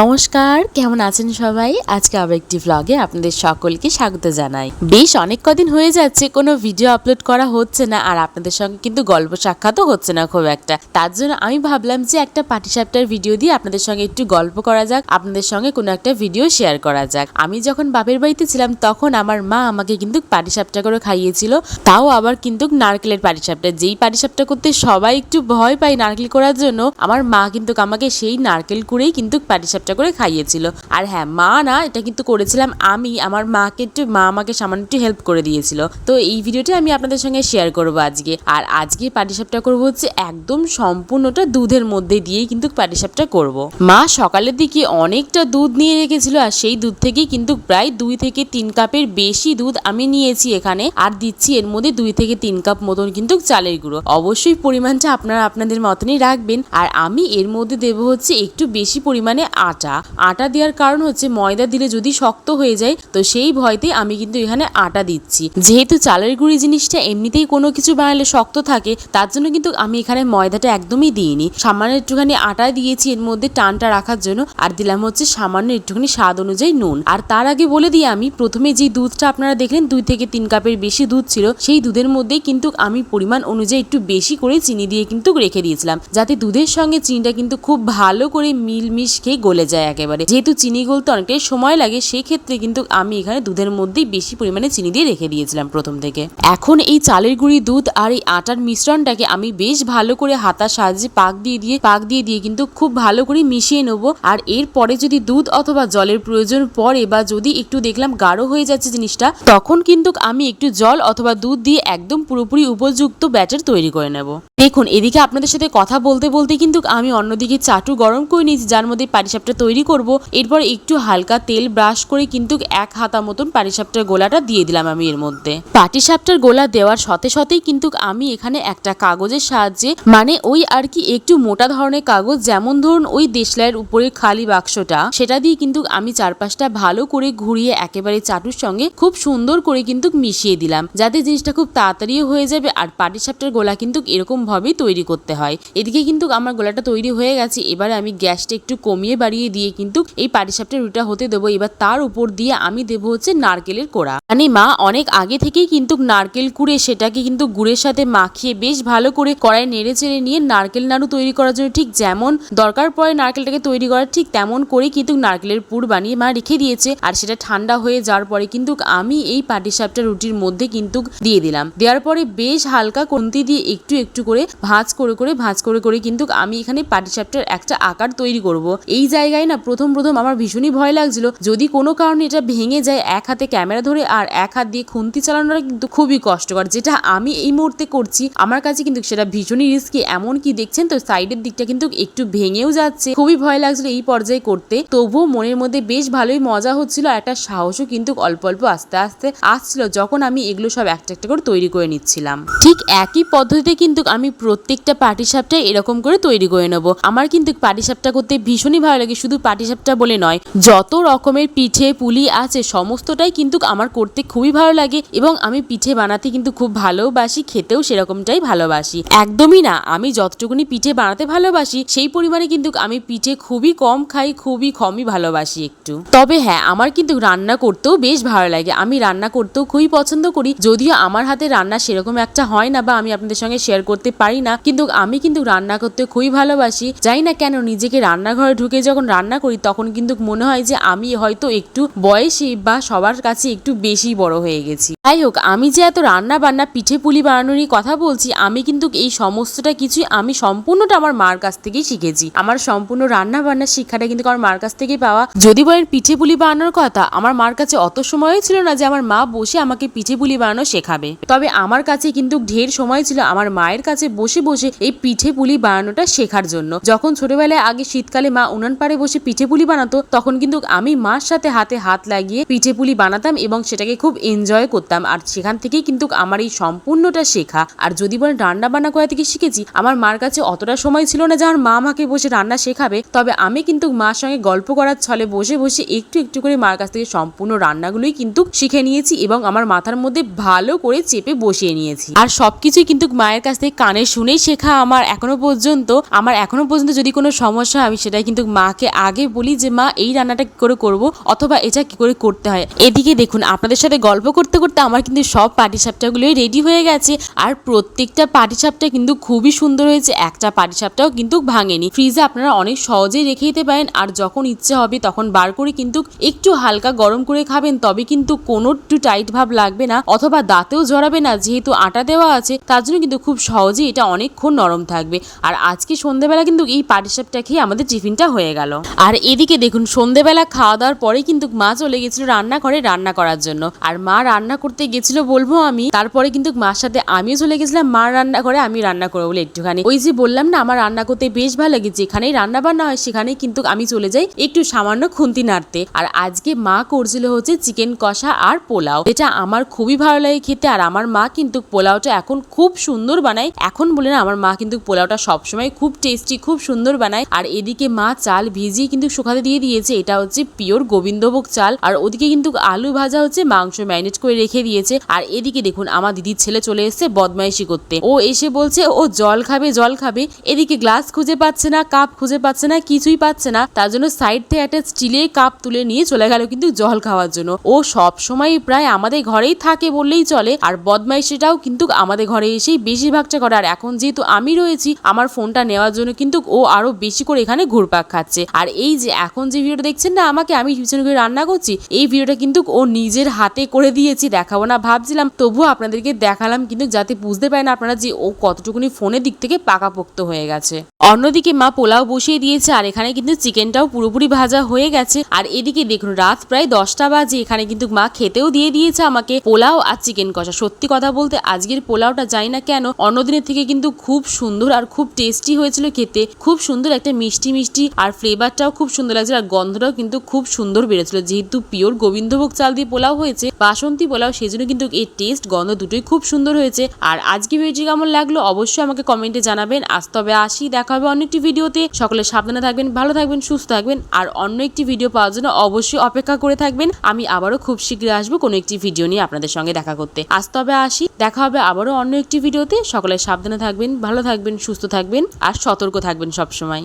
নমস্কার, কেমন আছেন সবাই? আজকে আবার একটি ভ্লগে আপনাদের সকলকে স্বাগত জানাই। বেশ অনেক কদিন হয়ে যাচ্ছে, কোনো ভিডিও আপলোড করা হচ্ছে না, আর আপনাদের সঙ্গে কিন্তু গল্প সাক্ষাৎও হচ্ছে না খুব একটা। তার জন্য আমি ভাবলাম যে একটা পাটিসাপটার ভিডিও দিয়ে আপনাদের সঙ্গে একটু গল্প করা যাক, আপনাদের সঙ্গে কোনো একটা ভিডিও শেয়ার করা যাক। আমি যখন বাপের বাড়িতে ছিলাম, তখন আমার মা আমাকে কিন্তু পাটিসাপটা করে খাইয়েছিল। তাও আবার কিন্তু নারকেলের পাটিসাপটা। যেই পাটিসাপটা করতে সবাই একটু ভয় পায় নারকেল করার জন্য, আমার মা কিন্তু আমাকে সেই নারকেল কুড়েই কিন্তু পাটিসাপটা করে খাইয়েছিল। আর হ্যাঁ মা না, এটা কিন্তু করেছিলাম আমি। আমার মাকে একটু, মা আমাকে সামান্য একটু হেল্প করে দিয়েছিল। তো এই ভিডিওটা আমি আপনাদের সঙ্গে শেয়ার করব আজকে। আর আজকে পাটিসাপটা করব হচ্ছে একদম সম্পূর্ণটা দুধের মধ্যে দিয়েই কিন্তু পাটিসাপটা করব। মা সকালের দিকে অনেকটা দুধ নিয়ে রেখেছিল, আর সেই দুধ থেকেই কিন্তু প্রায় দুই থেকে তিন কাপের বেশি দুধ আমি নিয়েছি এখানে। আর দিচ্ছি এর মধ্যে দুই থেকে তিন কাপ মতন কিন্তু চালের গুঁড়ো। অবশ্যই পরিমাণটা আপনারা আপনাদের মতনই রাখবেন। আর আমি এর মধ্যে দেব হচ্ছে একটু বেশি পরিমাণে আটা। আটা দেওয়ার কারণ হচ্ছে ময়দা দিলে যদি শক্ত হয়ে যায়, তো সেই ভয়তে আমি কিন্তু এখানে আটা দিচ্ছি। যেহেতু চালের গুঁড়ি জিনিসটা এমনিতেই কোনো কিছু বানালে শক্ত থাকে, তার জন্য কিন্তু আমি এখানে ময়দাটা একদমই দিইনি। সামান্য একটুখানি আটা দিয়েছি, এর মধ্যে টানটা রাখার জন্য, আর দিলাম হচ্ছে সামান্য একটুখানি স্বাদ অনুযায়ী নুন। আর তার আগে বলে দিই আমি, প্রথমে যে দুধটা আপনারা দেখলেন, দুই থেকে তিন কাপের বেশি দুধ ছিল, সেই দুধের মধ্যেই কিন্তু আমি পরিমাণ অনুযায়ী একটু বেশি করে চিনি দিয়ে কিন্তু রেখে দিয়েছিলাম, যাতে দুধের সঙ্গে চিনিটা কিন্তু খুব ভালো করে মিলমিশ খেয়ে গলে যায় একেবারে। যেহেতু চিনি গলতে অনেকটাই সময় লাগে সেই ক্ষেত্রে কিন্তু আমি এখানে দুধের মধ্যেই বেশি পরিমাণে চিনি দিয়ে রেখে দিয়েছিলাম প্রথম থেকে। এখন এই চালের গুঁড়ি দুধ আর এই আটার মিশ্রণটাকে আমি বেশ ভালো করে হাতার সাহায্যে পাক দিয়ে দিয়ে, পাক দিয়ে দিয়ে কিন্তু খুব ভালো করে মিশিয়ে নেব। আর এরপরে যদি দুধ অথবা জলের প্রয়োজন পড়ে বা যদি একটু দেখলাম গাঢ় হয়ে যাচ্ছে জিনিসটা, তখন কিন্তু আমি একটু জল অথবা দুধ দিয়ে একদম পুরোপুরি উপযুক্ত ব্যাটার তৈরি করে নেব। দেখুন, এদিকে আপনাদের সাথে কথা বলতে বলতে কিন্তু আমি অন্যদিকে চাটু গরম করে নিয়েছি, যার মধ্যে পাটিসাপটা তৈরি করব। এরপর একটু হালকা তেল ব্রাশ করে কিন্তু এক হাতা মতন পাটিসাপটার গোলাটা দিয়ে দিলাম আমি এর মধ্যে। পাটিসাপটার গোলা দেওয়ার সাথে সাথেই কিন্তু আমি এখানে একটা কাগজের সাহায্যে মানে ওই আর কি একটু মোটা ধরনের কাগজ যেমন ধরুন ওই দেশলাইয়ের উপরে খালি বাক্সটা, সেটা দিয়ে কিন্তু আমি চারপাশটা ভালো করে ঘুরিয়ে একেবারে চাটুর সঙ্গে খুব সুন্দর করে কিন্তু মিশিয়ে দিলাম, যাতে জিনিসটা খুব তাড়াতাড়ি হয়ে যাবে আর পাটিসাপটার গোলা কিন্তু এরকম ভাবেই তৈরি করতে হয়। এদিকে কিন্তু আমার গোলাটা তৈরি হয়ে গেছে, এবারে আমি গ্যাসটা একটু কমিয়ে বাড়িয়ে দিয়ে কিন্তু এই পাটিসাপটার রুটিটা হতে দেবো। এবার তার উপর দিয়ে আমি দেবো হচ্ছে নারকেলের কোড়া। মানে মা অনেক আগে থেকেই কিন্তু নারকেল কুড়ে সেটাকে কিন্তু গুড়ের সাথে মাখিয়ে বেশ ভালো করে কড়াই নেড়ে চেড়ে নিয়ে নারকেল নাড়ু তৈরি করার জন্য ঠিক যেমন দরকার পড়ে নারকেলটাকে তৈরি করার ঠিক তেমন করে কিন্তু নারকেলের পুর বানিয়ে মা রেখে দিয়েছে। আর সেটা ঠান্ডা হয়ে যাওয়ার পরে কিন্তু আমি এই পাটিসাপটা রুটির মধ্যে কিন্তু দিয়ে দিলাম। দেওয়ার পরে বেশ হালকা কন্তি দিয়ে একটু একটু করে ভাঁজ করে করে ভাঁজ করে করে কিন্তু আমি এখানে পাটিসাপটার একটা আকার তৈরি করব। এই জায়গায় না প্রথম প্রথম আমার ভীষণই ভয় লাগছিল। যদি কোনো কারণে এটা ভেঙে যায়, এক হাতে ক্যামেরা ধরে আর এক হাত দিয়ে খুন্তি চালানোটা কিন্তু খুবই কষ্টকর। যেটা আমি এই মুহূর্তে করছি, আমার কাছে কিন্তু সেটা ভীষণই রিস্কি এমন কি দেখছেন তো সাইডের দিকটা কিন্তু একটু ভেঙেও যাচ্ছে। খুবই ভয় লাগছিল এই পর্যায়ে করতে। তবুও মনের মধ্যে বেশ ভালোই মজা হচ্ছিল একটা সাহসও কিন্তু অল্প অল্প আস্তে আস্তে আসছিল যখন আমি এগুলো সব একটা একটা করে তৈরি করে নিচ্ছিলাম। ঠিক একই পদ্ধতিতে কিন্তু আমি প্রত্যেকটা পাটিসাপটা এরকম করে তৈরি করে নেব। আমার কিন্তু পাটি সাপটা করতে ভীষণই ভালো লাগে। শুধু পাটিসাপটা বলে নয়, যত রকমের পিঠে, পুলি আছে, সমস্তটাই কিন্তু আমার করতে খুবই ভালো লাগে এবং আমি পিঠে বানাতে কিন্তু খুব ভালোবাসি, খেতেও সেরকমটাই ভালোবাসি। একদমই না, আমি যতটুকুনি পিঠে বানাতে ভালোবাসি, সেই পরিমাণে কিন্তু আমি পিঠে খুবই কম খাই, খুবই কমই ভালোবাসি একটু। তবে হ্যাঁ আমার কিন্তু রান্না করতেও বেশ ভালো লাগে। আমি রান্না করতেও খুবই পছন্দ করি, যদিও আমার হাতে রান্না সেরকম একটা হয় না বা আমি আপনাদের সঙ্গে শেয়ার করতে পারি না, কিন্তু আমি কিন্তু রান্না করতে খুবই ভালোবাসি। যাই না কেন, নিজেকে রান্নাঘরে ঢুকে যখন রান্না করি, তখন কিন্তু মনে হয় যে আমি হয়তো একটু বয়সী বা সবার কাছে একটু বেশি বড় হয়ে গেছি। যাই হোক, আমি যে এত রান্না বান্না পিঠে পুলি বানানোরই কথা বলছি, আমি কিন্তু এই সমস্তটা কিছুই আমি সম্পূর্ণটা আমার মার কাছ থেকেই শিখেছি। আমার সম্পূর্ণ রান্না বান্নার শিক্ষাটা কিন্তু আমার মার কাছ থেকেই পাওয়া। যদি বলেন পিঠে পুলি বানানোর কথা, আমার মার কাছে অত সময়ও ছিল না যে আমার মা বসে আমাকে পিঠে পুলি বানানো শেখাবে। তবে আমার কাছে কিন্তু ঢের সময় ছিল আমার মায়ের কাছে বসে বসে এই পিঠে পুলি বানানোটা শেখার জন্য। যখন ছোটবেলায় আগে শীতকালে মা উনান পাড়ে বসে পিঠে পুলি বানাতো, তখন কিন্তু আমি মার সাথে হাতে হাত লাগিয়ে পিঠে পুলি বানাতাম এবং সেটাকে খুব এনজয় করতাম। আর সেখান থেকেই কিন্তু আমার এই সম্পূর্ণটা শেখা। আর যদি বলেন রান্না বান্না করা থেকে শিখেছি, আমার মার কাছে অতটা সময় ছিল না যে আমার মা আমাকে বসে রান্না শেখাবে। তবে আমি কিন্তু মার সঙ্গে গল্প করার ছলে বসে বসে একটু একটু করে মার কাছ থেকে সম্পূর্ণ রান্নাগুলোই কিন্তু শিখে নিয়েছি এবং আমার মাথার মধ্যে ভালো করে চেপে বসিয়ে নিয়েছি। আর সবকিছুই কিন্তু মায়ের কাছ থেকে কানে শুনেই শেখা আমার এখনও পর্যন্ত। আমার এখনও পর্যন্ত যদি কোনো সমস্যা আমি সেটাই কিন্তু মাকে মাকে আগে বলি যে, মা, এই রান্নাটা কি করে করব অথবা এটা কি করে করতে হয়? এদিকে দেখুন, আপনাদের সাথে গল্প করতে করতে আমার কিন্তু সব পাটিসাপটাগুলোই রেডি হয়ে গেছে। আর প্রত্যেকটা পাটিসাপটা কিন্তু খুবই সুন্দর হয়েছে। একটা পাটিসাপটাও কিন্তু ভাঙেনি। ফ্রিজে আপনারা অনেক সহজেই রেখে দিতে পারেন। আর যখন ইচ্ছে হবে, তখন বার করে কিন্তু একটু হালকা গরম করে খাবেন। তবে কিন্তু কোনো একটু টাইট ভাব লাগবে না অথবা দাঁতেও জড়াবে না। যেহেতু আটা দেওয়া আছে, তার জন্য কিন্তু খুব সহজেই এটা অনেকক্ষণ নরম থাকবে। আর আজকে সন্ধেবেলা কিন্তু এই পাটিসাপটা খেয়ে আমাদের টিফিনটা হয়ে গেল আর এদিকে দেখুন, সন্ধেবেলা খাওয়া দাওয়ার পরে কিন্তু মা চলে গেছিল রান্নাঘরে রান্না করার জন্য। আর মা রান্না করতে গেছিল বলব আমি, তারপরে কিন্তু মার সাথে আমিও চলে গেছিলাম মা রান্না করে আমি রান্না করব বলে একটুখানি। ওই যে বললাম না, আমার রান্না করতে বেশ ভালো লাগে যেখানেই রান্না বান্না হয় সেখানেই কিন্তু আমি চলে যাই একটু সামান্য খুন্তি নাড়তে। আর আজকে মা করছিল হচ্ছে চিকেন কষা আর পোলাও এটা আমার খুবই ভালো লাগে খেতে। আর আমার মা কিন্তু পোলাওটা এখন খুব সুন্দর বানায়। এখন বলে না, আমার মা কিন্তু পোলাওটা সবসময় খুব টেস্টি, খুব সুন্দর বানায়। আর এদিকে মা চাল ভিজিয়ে কিন্তু শুকাতে দিয়ে দিয়েছে। এটা হচ্ছে পিওর গোবিন্দভোগ চাল। আর ওদিকে কিন্তু আলু ভাজা হচ্ছে, মাংস ম্যারিনেট করে রেখে দিয়েছে। আর এদিকে দেখুন, আমার দিদির ছেলে চলে এসেছে বদমাইশি করতে। ও এসে বলছে, ও জল খাবে জল খাবে। এদিকে গ্লাস খুঁজে পাচ্ছে না, কাপ খুঁজে পাচ্ছে না, কিছুই পাচ্ছে না। তার জন্য সাইড থেকে একটা স্টিলের কাপ তুলে নিয়ে চলে গেল কিন্তু জল খাওয়ার জন্য। ও সব সময় প্রায় আমাদের ঘরেই থাকে বললেই চলে। আর বদমাইশিটাও কিন্তু আমাদের ঘরে এসেই বেশিরভাগটা করে। আর এখন যেহেতু আমি রয়েছি, আমার ফোনটা নেওয়ার জন্য কিন্তু ও আরও বেশি করে এখানে ঘুরপাক খাচ্ছে। আর এই যে এখন যে ভিডিওটা দেখছেন না আমাকে, আমি পিছনে করে রান্না করছি, এই ভিডিওটা কিন্তু ও নিজের হাতে করে দিয়েছি, দেখাবো না, ভাবছিলাম। তবুও আপনাদেরকে দেখালাম কিন্তু যাতে বুঝতে পারেন আপনারা যে ও কতটুকুনি ফোনের দিক থেকে পাকাপোক্ত হয়ে গেছে। অন্যদিকে মা পোলাও বসিয়ে দিয়েছে, আর এখানে কিন্তু চিকেনটাও পুরোপুরি ভাজা হয়ে গেছে। আর এদিকে দেখুন, রাত প্রায় দশটা বাজে, এখানে কিন্তু মা খেতেও দিয়ে দিয়েছে আমাকে পোলাও আর চিকেন কষা। সত্যি কথা বলতে আজকের পোলাওটা যাই না কেন, অন্যদিনের থেকে কিন্তু খুব সুন্দর আর খুব টেস্টি হয়েছিল খেতে। খুব সুন্দর একটা মিষ্টি মিষ্টি আর ফ্লেভারটাও খুব সুন্দর লাগছিল আর গন্ধটাও কিন্তু খুব সুন্দর বেড়েছিল যেহেতু পিওর গোবিন্দভোগ চাল দিয়ে পোলাও হয়েছে, বাসন্তী পোলাও সেই জন্য কিন্তু এর টেস্ট গন্ধ দুটোই খুব সুন্দর হয়েছে। আর আজকে ভিডিওটি কেমন লাগল অবশ্যই আমাকে কমেন্টে জানাবেন। আজ তবে আসি, দেখা হবে অন্য একটি ভিডিওতে। সকলে সাবধানে থাকবেন, ভালো থাকবেন, সুস্থ থাকবেন। আর অন্য একটি ভিডিও পাওয়ার জন্য অবশ্যই অপেক্ষা করে থাকবেন। আমি আবারও খুব শীঘ্রই আসব কোনো একটি ভিডিও নিয়ে আপনাদের সঙ্গে দেখা করতে। আজ তবে আসি, দেখা হবে আবারও অন্য একটি ভিডিওতে সকলে সাবধানে থাকবেন, ভালো থাকবেন, সুস্থ থাকবেন আর সতর্ক থাকবেন সবসময়।